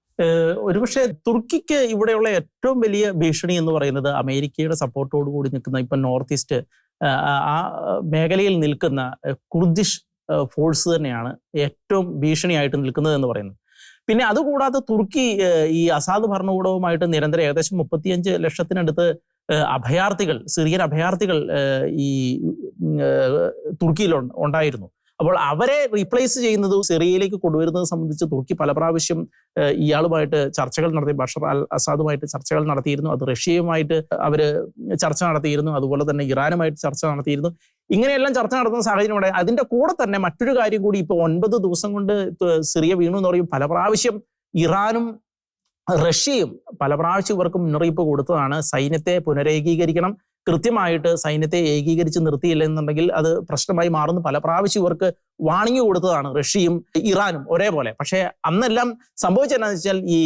ഒരുപക്ഷെ തുർക്കിക്ക് ഇവിടെയുള്ള ഏറ്റവും വലിയ ഭീഷണി എന്ന് പറയുന്നത് അമേരിക്കയുടെ സപ്പോർട്ടോട് കൂടി നിൽക്കുന്ന ഇപ്പൊ നോർത്ത് ഈസ്റ്റ് ആ മേഖലയിൽ നിൽക്കുന്ന കുർദിഷ് ഫോഴ്സ് തന്നെയാണ് ഏറ്റവും ഭീഷണിയായിട്ട് നിൽക്കുന്നത് എന്ന് പറയുന്നത്. പിന്നെ അതുകൂടാതെ തുർക്കി ഈ അസാദ് ഭരണകൂടവുമായിട്ട് നിരന്തരം ഏകദേശം മുപ്പത്തിയഞ്ച് ലക്ഷത്തിനടുത്ത് അഭയാർത്ഥികൾ സിറിയൻ അഭയാർത്ഥികൾ ഈ തുർക്കിയിൽ ഉണ്ടായിരുന്നു. അപ്പോൾ അവരെ റീപ്ലേസ് ചെയ്യുന്നത് സിറിയയിലേക്ക് കൊണ്ടുവരുന്നത് സംബന്ധിച്ച് തുർക്കി പല പ്രാവശ്യം ഇയാളുമായിട്ട് ചർച്ചകൾ നടത്തി. ബഷർ അൽ അസാദുമായിട്ട് ചർച്ചകൾ നടത്തിയിരുന്നു. അത് റഷ്യയുമായിട്ട് അവർ ചർച്ച നടത്തിയിരുന്നു. അതുപോലെ തന്നെ ഇറാനുമായിട്ട് ചർച്ച നടത്തിയിരുന്നു. ഇങ്ങനെയെല്ലാം ചർച്ച നടത്തുന്ന സാഹചര്യം ഉണ്ടായി അതിന്റെ കൂടെ തന്നെ മറ്റൊരു കാര്യം കൂടി ഇപ്പൊ ഒൻപത് ദിവസം കൊണ്ട് സിറിയ വീണു എന്ന് പറയും. പല പ്രാവശ്യം ഇറാനും റഷ്യയും പല പ്രാവശ്യം ഇവർക്ക് മുന്നറിയിപ്പ് കൊടുത്തതാണ്. സൈന്യത്തെ പുനരേകീകരിക്കണം. കൃത്യമായിട്ട് സൈന്യത്തെ ഏകീകരിച്ച് നിർത്തിയില്ല എന്നുണ്ടെങ്കിൽ അത് പ്രശ്നമായി മാറുന്നു. പല പ്രാവശ്യം ഇവർക്ക് വാണിംഗ് കൊടുത്തതാണ് റഷ്യയും ഇറാനും ഒരേപോലെ. പക്ഷേ അന്നെല്ലാം സംഭവിച്ചതെന്നു വെച്ചാൽ ഈ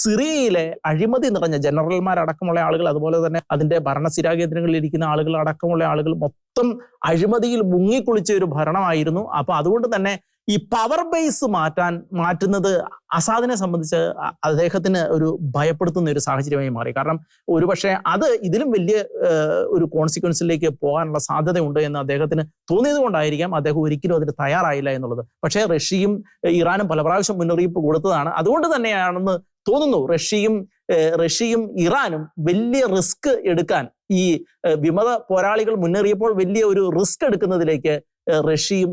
സിറിയയിലെ അഴിമതി നിറഞ്ഞ ജനറൽമാരടക്കമുള്ള ആളുകൾ അതുപോലെ തന്നെ അതിന്റെ ഭരണസ്ഥിരാ കേന്ദ്രങ്ങളിൽ ഇരിക്കുന്ന ആളുകൾ അടക്കമുള്ള ആളുകൾ മൊത്തം അഴിമതിയിൽ മുങ്ങിക്കുളിച്ച ഒരു ഭരണമായിരുന്നു. അപ്പൊ അതുകൊണ്ട് തന്നെ ഈ പവർ ബേസ് മാറ്റാൻ മാറ്റുന്നത് അസാദിനെ സംബന്ധിച്ച് അദ്ദേഹത്തിന് ഒരു ഭയപ്പെടുത്തുന്ന ഒരു സാഹചര്യമായി മാറി. കാരണം ഒരുപക്ഷെ അത് ഇതിലും വലിയ ഒരു കോൺസിക്വൻസിലേക്ക് പോകാനുള്ള സാധ്യതയുണ്ട് എന്ന് അദ്ദേഹത്തിന് തോന്നിയത് കൊണ്ടായിരിക്കാം അദ്ദേഹം ഒരിക്കലും അതിന് തയ്യാറായില്ല എന്നുള്ളത്. പക്ഷേ റഷ്യയും ഇറാനും പല പ്രാവശ്യം മുന്നറിയിപ്പ് കൊടുത്തതാണ്. അതുകൊണ്ട് തന്നെയാണെന്ന് തോന്നുന്നു റഷ്യയും റഷ്യയും ഇറാനും വലിയ റിസ്ക് എടുക്കാൻ ഈ വിമത പോരാളികൾ മുന്നേറിയപ്പോൾ വലിയ ഒരു റിസ്ക് എടുക്കുന്നതിലേക്ക് റഷ്യയും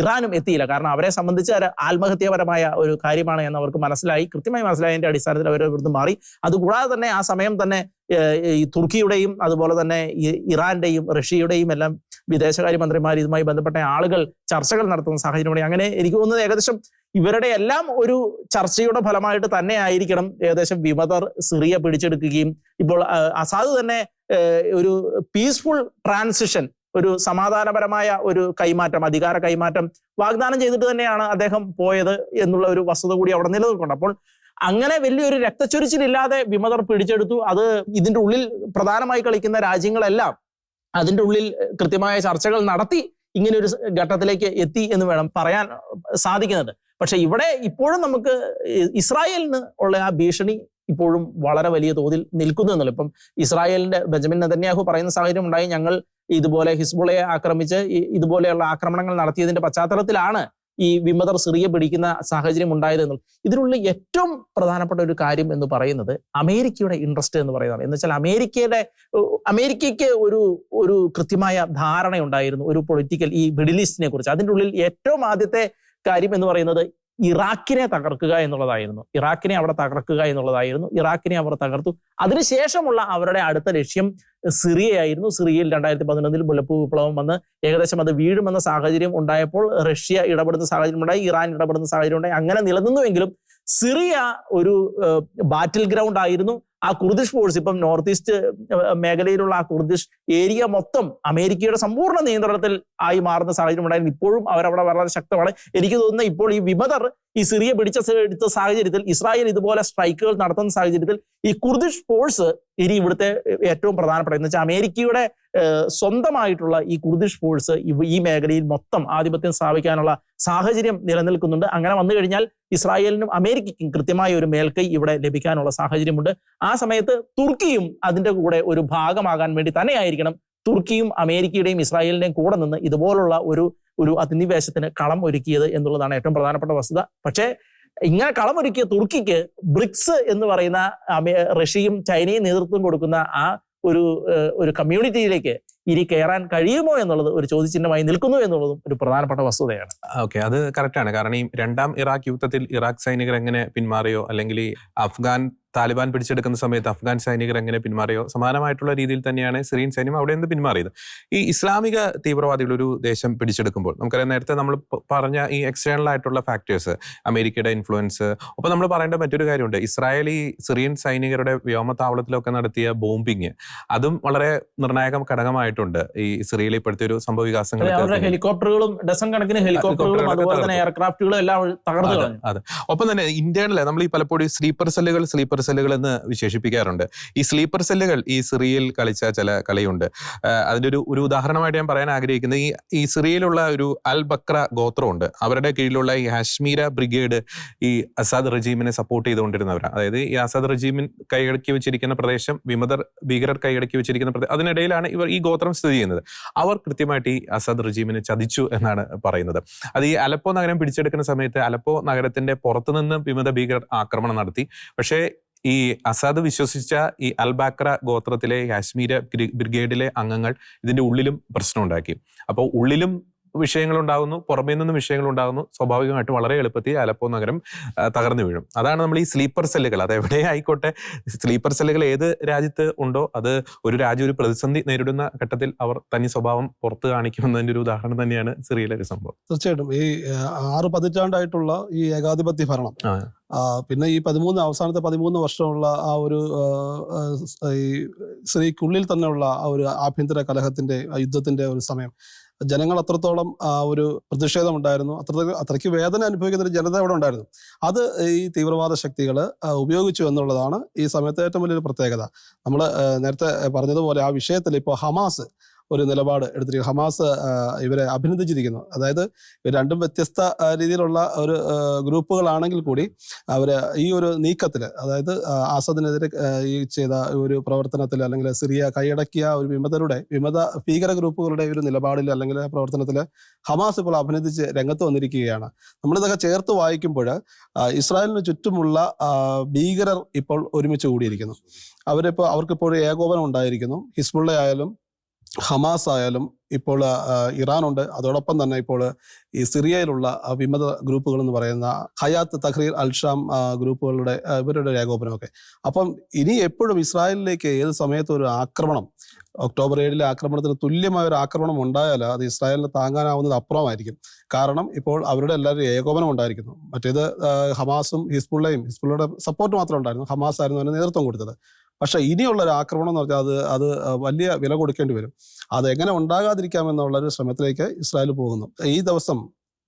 ഇറാനും എത്തിയില്ല. കാരണം അവരെ സംബന്ധിച്ച് ആത്മഹത്യാപരമായ ഒരു കാര്യമാണ് എന്ന് അവർക്ക് മനസ്സിലായി. കൃത്യമായി മനസ്സിലായതിന്റെ അടിസ്ഥാനത്തിൽ അവർ ഇവിടുന്ന് മാറി. അതുകൂടാതെ തന്നെ ആ സമയം തന്നെ ഈ തുർക്കിയുടെയും അതുപോലെ തന്നെ ഇറാന്റെയും റഷ്യയുടെയും എല്ലാം വിദേശകാര്യമന്ത്രിമാർ ഇതുമായി ബന്ധപ്പെട്ട ആളുകൾ ചർച്ചകൾ നടത്തുന്ന സാഹചര്യമാണ് അങ്ങനെ എനിക്ക് തോന്നുന്നത് ഏകദേശം ഇവരുടെ എല്ലാം ഒരു ചർച്ചയുടെ ഫലമായിട്ട് തന്നെ ആയിരിക്കണം. ഏകദേശം വിമതർ സിറിയ പിടിച്ചെടുക്കുകയും ഇപ്പോൾ അസാദ് തന്നെ ഒരു പീസ്ഫുൾ ട്രാൻസിഷൻ ഒരു സമാധാനപരമായ ഒരു കൈമാറ്റം അധികാര കൈമാറ്റം വാഗ്ദാനം ചെയ്തിട്ട് തന്നെയാണ് അദ്ദേഹം പോയത് എന്നുള്ള ഒരു വസ്തുത കൂടി അവിടെ നിലനിൽക്കുന്നുണ്ട് അപ്പോൾ അങ്ങനെ വലിയൊരു രക്തച്ചൊരിച്ചിലില്ലാതെ വിമതർ പിടിച്ചെടുത്തു. അത് ഇതിന്റെ ഉള്ളിൽ പ്രധാനമായി കളിക്കുന്ന രാജ്യങ്ങളെല്ലാം അതിന്റെ ഉള്ളിൽ കൃത്യമായ ചർച്ചകൾ നടത്തി ഇങ്ങനെ ഒരു ഘട്ടത്തിലേക്ക് എത്തി എന്ന് വേണം പറയാൻ സാധിക്കുന്നത്. പക്ഷെ ഇവിടെ ഇപ്പോഴും നമുക്ക് ഇസ്രായേലിന് ഉള്ള ആ ഭീഷണി ഇപ്പോഴും വളരെ വലിയ തോതിൽ നിൽക്കുന്നു എന്നുള്ളത് ഇപ്പം ഇസ്രായേലിന്റെ ബെഞ്ചമിൻ നെതന്യാഹു പറയുന്ന സാഹചര്യം ഉണ്ടായി. ഞങ്ങൾ ഇതുപോലെ ഹിസ്ബുളയെ ആക്രമിച്ച് ഇതുപോലെയുള്ള ആക്രമണങ്ങൾ നടത്തിയതിന്റെ പശ്ചാത്തലത്തിലാണ് ഈ വിമതർ സിറിയ പിടിക്കുന്ന സാഹചര്യം ഉണ്ടായത് എന്നുള്ളത് ഇതിനുള്ള ഏറ്റവും പ്രധാനപ്പെട്ട ഒരു കാര്യം എന്ന് പറയുന്നത് അമേരിക്കയുടെ ഇൻട്രസ്റ്റ് എന്ന് പറയുന്നതാണ്. എന്ന് വെച്ചാൽ അമേരിക്കയുടെ അമേരിക്കയ്ക്ക് ഒരു ഒരു കൃത്യമായ ധാരണയുണ്ടായിരുന്നു. ഒരു പൊളിറ്റിക്കൽ ഈ മിഡിൽ ഈസ്റ്റിനെ കുറിച്ച്. അതിന്റെ ഉള്ളിൽ ഏറ്റവും ആദ്യത്തെ കാര്യം എന്ന് പറയുന്നത് ഇറാഖിനെ തകർക്കുക എന്നുള്ളതായിരുന്നു. ഇറാഖിനെ അവിടെ തകർക്കുക എന്നുള്ളതായിരുന്നു. ഇറാഖിനെ അവർ തകർത്തു. അതിനുശേഷമുള്ള അവരുടെ അടുത്ത ലക്ഷ്യം സിറിയയായിരുന്നു. സിറിയയിൽ രണ്ടായിരത്തി പതിനൊന്നിൽ മുല്ലപ്പൂ വിപ്ലവം വന്ന് ഏകദേശം അത് വീഴുമെന്ന സാഹചര്യം ഉണ്ടായപ്പോൾ റഷ്യ ഇടപെടുന്ന സാഹചര്യം ഉണ്ടായി ഇറാൻ ഇടപെടുന്ന സാഹചര്യം ഉണ്ടായി അങ്ങനെ നിലനിന്നുവെങ്കിലും സിറിയ ഒരു ബാറ്റിൽ ഗ്രൗണ്ട് ആയിരുന്നു. ആ കുർദിഷ് ഫോഴ്സ് ഇപ്പം നോർത്ത് ഈസ്റ്റ് മേഖലയിലുള്ള ആ കുർദിഷ് ഏരിയ മൊത്തം അമേരിക്കയുടെ സമ്പൂർണ നിയന്ത്രണത്തിൽ ആയി മാറുന്ന സാഹചര്യം ഉണ്ടായിരുന്നു. ഇപ്പോഴും അവരവിടെ വളരെ ശക്തമാണ്. എനിക്ക് തോന്നുന്ന ഇപ്പോൾ ഈ വിമതർ ഈ സിറിയ പിടിച്ച എടുത്ത സാഹചര്യത്തിൽ ഇസ്രായേൽ ഇതുപോലെ സ്ട്രൈക്കുകൾ നടത്തുന്ന സാഹചര്യത്തിൽ ഈ കുർദിഷ് ഫോഴ്സ് ഇനി ഇവിടുത്തെ ഏറ്റവും പ്രധാനപ്പെട്ട എന്ന് വെച്ചാൽ അമേരിക്കയുടെ സ്വന്തമായിട്ടുള്ള ഈ കുർദിഷ് ഫോഴ്സ് ഈ മേഖലയിൽ മൊത്തം ആധിപത്യം സ്ഥാപിക്കാനുള്ള സാഹചര്യം നിലനിൽക്കുന്നുണ്ട്. അങ്ങനെ വന്നു കഴിഞ്ഞാൽ ഇസ്രായേലിനും അമേരിക്കയ്ക്കും കൃത്യമായ ഒരു മേൽക്കൈ ഇവിടെ ലഭിക്കാനുള്ള സാഹചര്യമുണ്ട്. ആ സമയത്ത് തുർക്കിയും അതിന്റെ കൂടെ ഒരു ഭാഗമാകാൻ വേണ്ടി തന്നെയായിരിക്കണം തുർക്കിയും അമേരിക്കയുടെയും ഇസ്രായേലിന്റെയും കൂടെ നിന്ന് ഇതുപോലുള്ള ഒരു ഒരു അധിനിവേശത്തിന് കളം ഒരുക്കിയത് എന്നുള്ളതാണ് ഏറ്റവും പ്രധാനപ്പെട്ട വസ്തുത. പക്ഷേ ഇങ്ങനെ കളമൊരുക്കിയ തുർക്കിക്ക് ബ്രിക്സ് എന്ന് പറയുന്ന റഷ്യയും ചൈനയും നേതൃത്വം കൊടുക്കുന്ന ആ ഒരു ഒരു കമ്മ്യൂണിറ്റിയിലേക്ക് ഇനി കയറാൻ കഴിയുമോ എന്നുള്ളത് ഒരു ചോദ്യചിഹ്നമായി നിൽക്കുന്നു എന്നുള്ളതും ഒരു പ്രധാനപ്പെട്ട വസ്തുതയാണ്. ഓക്കെ. അത് കറക്റ്റ് ആണ്. കാരണം ഈ രണ്ടാം ഇറാഖ് യുദ്ധത്തിൽ ഇറാഖ് സൈനികർ എങ്ങനെ പിന്മാറിയോ അല്ലെങ്കിൽ അഫ്ഗാൻ താലിബാൻ പിടിച്ചെടുക്കുന്ന സമയത്ത് അഫ്ഗാൻ സൈനികർ എങ്ങനെ പിന്മാറിയോ? സമാനമായിട്ടുള്ള രീതിയിൽ തന്നെയാണ് സിറിയൻ സൈന്യം അവിടെ നിന്ന് പിന്മാറിയത്? ഈ ഇസ്ലാമിക തീവ്രവാദികൾ ഒരു ദേശം പിടിച്ചെടുക്കുമ്പോൾ നമുക്കറിയാം നേരത്തെ നമ്മൾ പറഞ്ഞ ഈ എക്സ്റ്റേണൽ ആയിട്ടുള്ള ഫാക്ടേഴ്സ് അമേരിക്കയുടെ ഇൻഫ്ലുവൻസ് ഒപ്പം നമ്മൾ പറയേണ്ട മറ്റൊരു കാര്യമുണ്ട്. ഇസ്രായേൽ ഈ സിറിയൻ സൈനികരുടെ വ്യോമത്താവളത്തിലൊക്കെ നടത്തിയ ബോംബിങ് അതും വളരെ നിർണായക ഘടകമായിട്ടുണ്ട്. ഈ സിറിയയിൽ ഇപ്പോഴത്തെ ഒരു സംഭവ വികാസങ്ങൾ ഹെലികോപ്റ്ററുകളും ഡസൺ കണക്കിന് ഹെലികോപ്റ്ററുകളും ഹെലികോപ്റ്ററുകളൊക്കെ അതുപോലെ തന്നെ എയർക്രാഫ്റ്റുകളും എല്ലാം തകർന്നു അതെ, അതെ. ഒപ്പം തന്നെ ഇന്ത്യയിലെ നമ്മൾ ഈ പലപ്പോഴും സ്ലീപ്പർ സെല്ലുകൾ സ്ലീപ്പർ സെല്ലുകൾ എന്ന് വിശേഷിപ്പിക്കാറുണ്ട്. ഈ സ്ലീപ്പർ സെല്ലുകൾ ഈ സിറിയയിൽ കളിച്ച ചില കളിയുണ്ട്. അതിന്റെ ഒരു ഒരു ഉദാഹരണമായിട്ട് ഞാൻ പറയാൻ ആഗ്രഹിക്കുന്നത് ഈ ഈ സിറിയയിലുള്ള ഒരു അൽ ബക്ര ഗോത്രമുണ്ട്. അവരുടെ കീഴിലുള്ള ഈ കാശ്മീര ബ്രിഗേഡ് ഈ അസാദ് റജീമിനെ സപ്പോർട്ട് ചെയ്തുകൊണ്ടിരുന്നവരാണ് അതായത് ഈ അസാദ് റജീമിൻ കൈയടക്കി വെച്ചിരിക്കുന്ന പ്രദേശം വിമതർ ഭീകരർ കൈയടക്കി വെച്ചിരിക്കുന്ന പ്രദേശം അതിനിടയിലാണ് ഇവർ ഈ ഗോത്രം സ്ഥിതി ചെയ്യുന്നത്. അവർ കൃത്യമായിട്ട് ഈ അസാദ് റജീമിനെ ചതിച്ചു എന്നാണ് പറയുന്നത്. അത് ഈ അലപ്പോ നഗരം പിടിച്ചെടുക്കുന്ന സമയത്ത് അലപ്പോ നഗരത്തിന്റെ പുറത്തുനിന്ന് വിമത ഭീകരർ ആക്രമണം നടത്തി. പക്ഷേ ഈ അസാദ് വിശ്വസിച്ച ഈ അൽബാക്ര ഗോത്രത്തിലെ കാശ്മീര ബ്രിഗേഡിലെ അംഗങ്ങൾ ഇതിന്റെ ഉള്ളിലും പ്രശ്നം ഉണ്ടാക്കി അപ്പോൾ ഉള്ളിലും വിഷയങ്ങൾ ഉണ്ടാകുന്നു പുറമേ നിന്നും വിഷയങ്ങൾ ഉണ്ടാകുന്നു സ്വാഭാവികമായിട്ട് വളരെ എളുപ്പത്തിൽ അലപ്പോ നഗരം തകർന്നു വീഴും. അതാണ് നമ്മൾ ഈ സ്ലീപ്പർ സെല്ലുകൾ അത് എവിടെ ആയിക്കോട്ടെ? സ്ലീപ്പർ സെല്ലുകൾ ഏത് രാജ്യത്ത് ഉണ്ടോ അത് ഒരു രാജ്യം ഒരു പ്രതിസന്ധി നേരിടുന്ന ഘട്ടത്തിൽ അവർ തനി സ്വഭാവം പുറത്ത് കാണിക്കുമെന്നതിന്റെ ഒരു ഉദാഹരണം തന്നെയാണ് സിറിയയിലെ ഒരു സംഭവം. തീർച്ചയായിട്ടും. ഈ ആറ് പതിറ്റാണ്ടായിട്ടുള്ള ഈ ഏകാധിപത്യ ഭരണം. പിന്നെ ഈ പതിമൂന്ന് അവസാനത്തെ പതിമൂന്ന് വർഷമുള്ള ആ ഒരു ഈ സ്ത്രീക്കുള്ളിൽ തന്നെയുള്ള ആ ഒരു ആഭ്യന്തര കലഹത്തിന്റെ യുദ്ധത്തിന്റെ ഒരു സമയം. ജനങ്ങൾ അത്രത്തോളം ഒരു പ്രതിഷേധം ഉണ്ടായിരുന്നു അത്ര അത്രയ്ക്ക് വേദന അനുഭവിക്കുന്ന ഒരു ജനത അവിടെ ഉണ്ടായിരുന്നു. അത് ഈ തീവ്രവാദ ശക്തികൾ ഉപയോഗിച്ചു എന്നുള്ളതാണ് ഈ സമയത്ത് ഏറ്റവും വലിയൊരു പ്രത്യേകത. നമ്മൾ നേരത്തെ പറഞ്ഞതുപോലെ ആ വിഷയത്തിൽ ഇപ്പോൾ ഹമാസ് ഒരു നിലപാട് എടുത്തിരിക്കുന്നു. ഹമാസ് ഇവരെ അഭിനന്ദിച്ചിരിക്കുന്നു. അതായത് രണ്ടും വ്യത്യസ്ത രീതിയിലുള്ള ഒരു ഗ്രൂപ്പുകളാണെങ്കിൽ കൂടി അവർ ഈ ഒരു നീക്കത്തിൽ അതായത് ആസാദിനെതിരെ ഈ ചെയ്ത ഒരു പ്രവർത്തനത്തിൽ അല്ലെങ്കിൽ സിറിയ കൈയടക്കിയ ഒരു വിമതരുടെ വിമത ഭീകര ഗ്രൂപ്പുകളുടെ ഒരു നിലപാടിൽ അല്ലെങ്കിൽ പ്രവർത്തനത്തിൽ ഹമാസ് ഇപ്പോൾ അഭിനന്ദിച്ച് രംഗത്ത് വന്നിരിക്കുകയാണ്. നമ്മളിതൊക്കെ ചേർത്ത് വായിക്കുമ്പോൾ ഇസ്രായേലിന് ചുറ്റുമുള്ള ഭീകരർ ഇപ്പോൾ ഒരുമിച്ച് കൂടിയിരിക്കുന്നു. അവരിപ്പോൾ അവർക്കിപ്പോൾ ഏകോപനം ഉണ്ടായിരിക്കുന്നു. ഹിസ്ബുള്ള ആയാലും ഹമാസ് ആയാലും ഇപ്പോൾ ഇറാനുണ്ട്. അതോടൊപ്പം തന്നെ ഇപ്പോൾ ഈ സിറിയയിലുള്ള വിമത ഗ്രൂപ്പുകൾ എന്ന് പറയുന്ന ഹയാത്ത് തഹ്രീർ അൽഷാം ഗ്രൂപ്പുകളുടെ ഇവരുടെ ഏകോപനമൊക്കെ അപ്പം ഇനി എപ്പോഴും ഇസ്രായേലിലേക്ക് ഏത് സമയത്തും ഒരു ആക്രമണം ഒക്ടോബർ ഏഴിലെ ആക്രമണത്തിന് തുല്യമായ ഒരു ആക്രമണം ഉണ്ടായാൽ അത് ഇസ്രായേലിന് താങ്ങാനാവുന്നത് അപ്പുറമായിരിക്കും. കാരണം ഇപ്പോൾ അവരുടെ എല്ലാവരും ഏകോപനം ഉണ്ടായിരിക്കുന്നു. മറ്റേത് ഹമാസും ഹിസ്ബുള്ളയും ഹിസ്ബുള്ളയുടെ സപ്പോർട്ട് മാത്രം ഉണ്ടായിരുന്നു. ഹമാസ് ആയിരുന്നു അതിന് നേതൃത്വം കൊടുത്തത്. പക്ഷെ ഇനിയുള്ള ഒരു ആക്രമണം എന്ന് പറഞ്ഞാൽ അത് അത് വലിയ വില കൊടുക്കേണ്ടി വരും. അത് എങ്ങനെ ഉണ്ടാകാതിരിക്കാമെന്നുള്ള ഒരു ശ്രമത്തിലേക്ക് ഇസ്രായേൽ പോകുന്നു. ഈ ദിവസം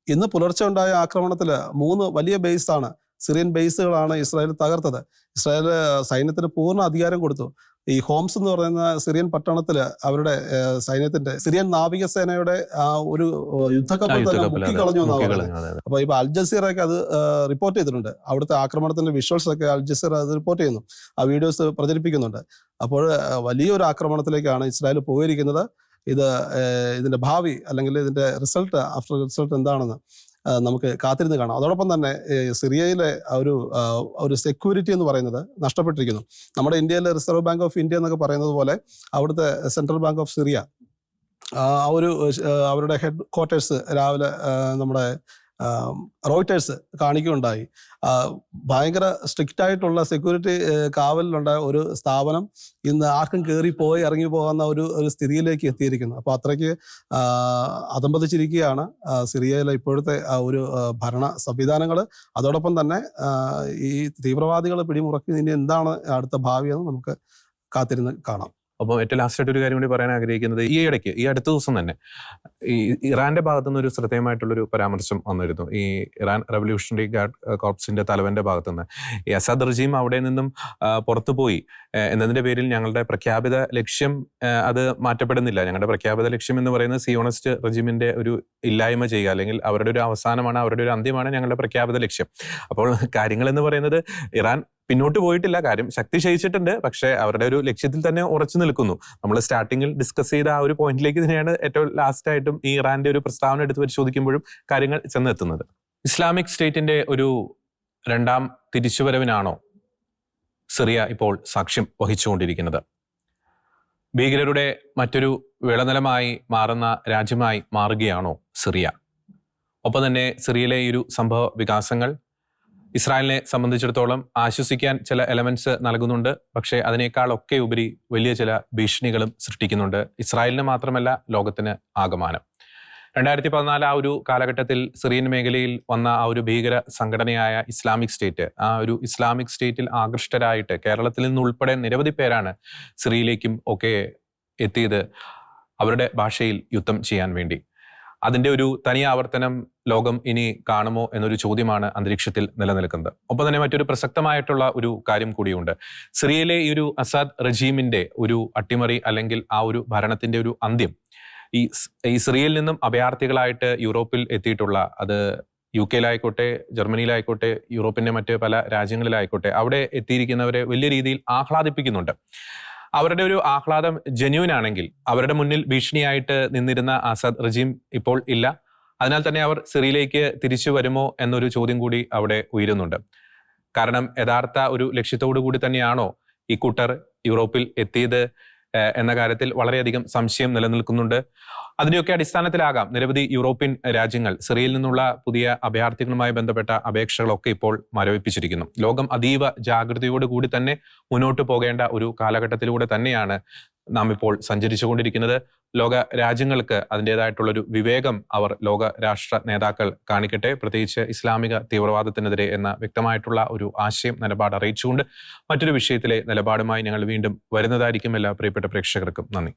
ഇന്ന് പുലർച്ചെ ഉണ്ടായ ആക്രമണത്തിൽ മൂന്ന് വലിയ ബേസാണ് സിറിയൻ ബേസുകളാണ് ഇസ്രായേൽ തകർത്തത്. ഇസ്രായേൽ സൈന്യത്തിന് പൂർണ അധികാരം കൊടുത്തു. ഈ ഹോംസ് എന്ന് പറയുന്ന സിറിയൻ പട്ടണത്തിൽ അവരുടെ സൈന്യത്തിന്റെ സിറിയൻ നാവികസേനയുടെ ആ ഒരു യുദ്ധക്കപ്പൽ തന്നെ. മുക്കിക്കളഞ്ഞു എന്നാണ് പറയുന്നത്. അപ്പൊ ഇപ്പൊ അൽ ജസീറൊക്കെ അത് റിപ്പോർട്ട് ചെയ്തിട്ടുണ്ട്. അവിടുത്തെ ആക്രമണത്തിന്റെ വിഷ്വൽസ് ഒക്കെ അൽ ജസീറ അത് റിപ്പോർട്ട് ചെയ്യുന്നു. ആ വീഡിയോസ് പ്രചരിപ്പിക്കുന്നുണ്ട്. അപ്പോൾ വലിയൊരു ആക്രമണത്തിലേക്കാണ് ഇസ്രായേൽ പോയിരിക്കുന്നത്. ഇത് ഇതിന്റെ ഭാവി അല്ലെങ്കിൽ ഇതിന്റെ റിസൾട്ട് ആഫ്റ്റർ റിസൾട്ട് എന്താണെന്ന് നമുക്ക് കാത്തിരുന്ന് കാണാം. അതോടൊപ്പം തന്നെ സിറിയയിലെ ഒരു ഒരു സെക്യൂരിറ്റി എന്ന് പറയുന്നത് നഷ്ടപ്പെട്ടിരിക്കുന്നു. നമ്മുടെ ഇന്ത്യയിലെ റിസർവ് ബാങ്ക് ഓഫ് ഇന്ത്യ എന്നൊക്കെ പറയുന്നത് പോലെ അവിടുത്തെ സെൻട്രൽ ബാങ്ക് ഓഫ് സിറിയ ആ ഒരു അവരുടെ ഹെഡ് ക്വാർട്ടേഴ്സ് രാവിലെ നമ്മുടെ റോയിറ്റേഴ്സ് കാണിക്കുകയുണ്ടായി. ഭയങ്കര സ്ട്രിക്റ്റ് ആയിട്ടുള്ള സെക്യൂരിറ്റി കാവലിലുണ്ടായ ഒരു സ്ഥാപനം ഇന്ന് ആർക്കും കയറി പോയി ഇറങ്ങി പോകുന്ന ഒരു ഒരു സ്ഥിതിയിലേക്ക് എത്തിയിരിക്കുന്നു. അപ്പോൾ അത്രയ്ക്ക് അതമ്പതിച്ചിരിക്കുകയാണ് സിറിയയിലെ ഇപ്പോഴത്തെ ഒരു ഭരണ സംവിധാനങ്ങൾ അതോടൊപ്പം തന്നെ ഈ തീവ്രവാദികളെ പിടിമുറക്കി ഇനി എന്താണ് അടുത്ത ഭാവി എന്ന് നമുക്ക് കാത്തിരുന്ന് കാണാം. അപ്പോൾ ഏറ്റവും ലാസ്റ്റായിട്ട് ഒരു കാര്യം കൂടി പറയാൻ ആഗ്രഹിക്കുന്നത് ഈ ഇടയ്ക്ക് ഈ അടുത്ത ദിവസം തന്നെ ഈ ഇറാന്റെ ഭാഗത്തു നിന്ന് ഒരു ശ്രദ്ധേയമായിട്ടുള്ള ഒരു പരാമർശം വന്നിരുന്നു. ഈ ഇറാൻ റവല്യൂഷണറി ഗാർഡ് കോർപ്സിന്റെ തലവന്റെ ഭാഗത്തു നിന്ന് ഈ അസാദ് റജീം അവിടെ നിന്നും ആ, പുറത്തു പോയി ആ, എന്നതിന്റെ പേരിൽ ഞങ്ങളുടെ പ്രഖ്യാപിത ലക്ഷ്യം അത് മാറ്റപ്പെടുന്നില്ല. ഞങ്ങളുടെ പ്രഖ്യാപിത ലക്ഷ്യം എന്ന് പറയുന്നത് സിയോണിസ്റ്റ് റെജിമിന്റെ ഒരു ഇല്ലായ്മ ചെയ്യുക അല്ലെങ്കിൽ അവരുടെ ഒരു അവസാനമാണ് അവരുടെ ഒരു അന്ത്യമാണ് ഞങ്ങളുടെ പ്രഖ്യാപിത ലക്ഷ്യം. അപ്പോൾ കാര്യങ്ങൾ എന്ന് പറയുന്നത് ഇറാൻ പിന്നോട്ട് പോയിട്ടില്ല. കാര്യം ശക്തി ക്ഷയിച്ചിട്ടുണ്ട് പക്ഷേ അവരുടെ ഒരു ലക്ഷ്യത്തിൽ തന്നെ ഉറച്ചു നിൽക്കുന്നു. നമ്മൾ സ്റ്റാർട്ടിങ്ങിൽ ഡിസ്കസ് ചെയ്ത ആ ഒരു പോയിന്റിലേക്ക് തന്നെയാണ് ഏറ്റവും ലാസ്റ്റ് ആയിട്ടും ഈ ഇറാന്റെ ഒരു പ്രസ്താവന എടുത്ത് പരിശോധിക്കുമ്പോഴും കാര്യങ്ങൾ ചെന്നെത്തുന്നത്. ഇസ്ലാമിക് സ്റ്റേറ്റിന്റെ ഒരു രണ്ടാം തിരിച്ചുവരവിനാണോ സിറിയ ഇപ്പോൾ സാക്ഷ്യം വഹിച്ചുകൊണ്ടിരിക്കുന്നത്. ഭീകരരുടെ മറ്റൊരു വിളനിലമായി മാറുന്ന രാജ്യമായി മാറുകയാണോ സിറിയ? ഒപ്പം തന്നെ സിറിയയിലെ ഈ ഒരു സംഭവ വികാസങ്ങൾ ഇസ്രായേലിനെ സംബന്ധിച്ചിടത്തോളം ആശ്വസിക്കാൻ ചില എലമെന്റ്സ് നൽകുന്നുണ്ട്. പക്ഷേ അതിനേക്കാളൊക്കെ ഉപരി വലിയ ചില ഭീഷണികളും സൃഷ്ടിക്കുന്നുണ്ട്. ഇസ്രായേലിന് മാത്രമല്ല ലോകത്തിന് ആകമാനം. രണ്ടായിരത്തി പതിനാല് ആ ഒരു കാലഘട്ടത്തിൽ സിറിയൻ മേഖലയിൽ വന്ന ആ ഒരു ഭീകര സംഘടനയായ ഇസ്ലാമിക് സ്റ്റേറ്റ് ആ ഒരു ഇസ്ലാമിക് സ്റ്റേറ്റിൽ ആകൃഷ്ടരായിട്ട് കേരളത്തിൽ നിന്നുൾപ്പെടെ നിരവധി പേരാണ് സിറിയയിലേക്കും ഒക്കെ എത്തിയത് അവരുടെ ഭാഷയിൽ യുദ്ധം ചെയ്യാൻ വേണ്ടി. അതിന്റെ ഒരു തനി ആവർത്തനം ലോകം ഇനി കാണുമോ എന്നൊരു ചോദ്യമാണ് അന്തരീക്ഷത്തിൽ നിലനിൽക്കുന്നത്. ഒപ്പം തന്നെ മറ്റൊരു പ്രസക്തമായിട്ടുള്ള ഒരു കാര്യം കൂടിയുണ്ട്. സിറിയയിലെ ഈ ഒരു അസാദ് റജീമിന്റെ ഒരു അട്ടിമറി അല്ലെങ്കിൽ ആ ഒരു ഭരണത്തിന്റെ ഒരു അന്ത്യം ഈ ഇസ്രയേലിൽ നിന്നും അഭയാർത്ഥികളായിട്ട് യൂറോപ്പിൽ എത്തിയിട്ടുള്ള അത് യു കെയിലായിക്കോട്ടെ ജർമ്മനിയിലായിക്കോട്ടെ യൂറോപ്പിന്റെ മറ്റ് പല രാജ്യങ്ങളിലായിക്കോട്ടെ അവിടെ എത്തിയിരിക്കുന്നവരെ വലിയ രീതിയിൽ ആഹ്ലാദിപ്പിക്കുന്നുണ്ട്. അവരുടെ ഒരു ആഹ്ലാദം ജെന്യൂൻ ആണെങ്കിൽ അവരുടെ മുന്നിൽ ഭീഷണിയായിട്ട് നിന്നിരുന്ന ആസാദ് റജീം ഇപ്പോൾ ഇല്ല. അതിനാൽ തന്നെ അവർ സിറിയയിലേക്ക് തിരിച്ചു വരുമോ എന്നൊരു ചോദ്യം കൂടി അവിടെ ഉയരുന്നുണ്ട്. കാരണം യഥാർത്ഥ ഒരു ലക്ഷ്യത്തോടു കൂടി തന്നെയാണോ ഈ കൂട്ടർ യൂറോപ്പിൽ എത്തിയത്? എന്ന കാര്യത്തിൽ വളരെയധികം സംശയം നിലനിൽക്കുന്നുണ്ട്. അതിന്റെയൊക്കെ അടിസ്ഥാനത്തിലാകാം നിരവധി യൂറോപ്യൻ രാജ്യങ്ങൾ സിറിയയിൽ നിന്നുള്ള പുതിയ അഭയാർത്ഥികളുമായി ബന്ധപ്പെട്ട അപേക്ഷകളൊക്കെ ഇപ്പോൾ മരവിപ്പിച്ചിരിക്കുന്നു. ലോകം അതീവ ജാഗ്രതയോടുകൂടി തന്നെ മുന്നോട്ട് പോകേണ്ട ഒരു കാലഘട്ടത്തിലൂടെ തന്നെയാണ് നാം ഇപ്പോൾ സഞ്ചരിച്ചുകൊണ്ടിരിക്കുന്നത്. ലോക രാജ്യങ്ങൾക്ക് അതിന്റെതായിട്ടുള്ളൊരു വിവേകം അവർ ലോക രാഷ്ട്ര നേതാക്കൾ കാണിക്കട്ടെ. പ്രത്യേകിച്ച് ഇസ്ലാമിക തീവ്രവാദത്തിനെതിരെ എന്ന വ്യക്തമായിട്ടുള്ള ഒരു ആശയം നിലപാട് അറിയിച്ചുകൊണ്ട് മറ്റൊരു വിഷയത്തിലെ നിലപാടുമായി ഞങ്ങൾ വീണ്ടും വരുന്നതായിരിക്കും എല്ലാ പ്രിയപ്പെട്ട പ്രേക്ഷകർക്കും. നന്ദി.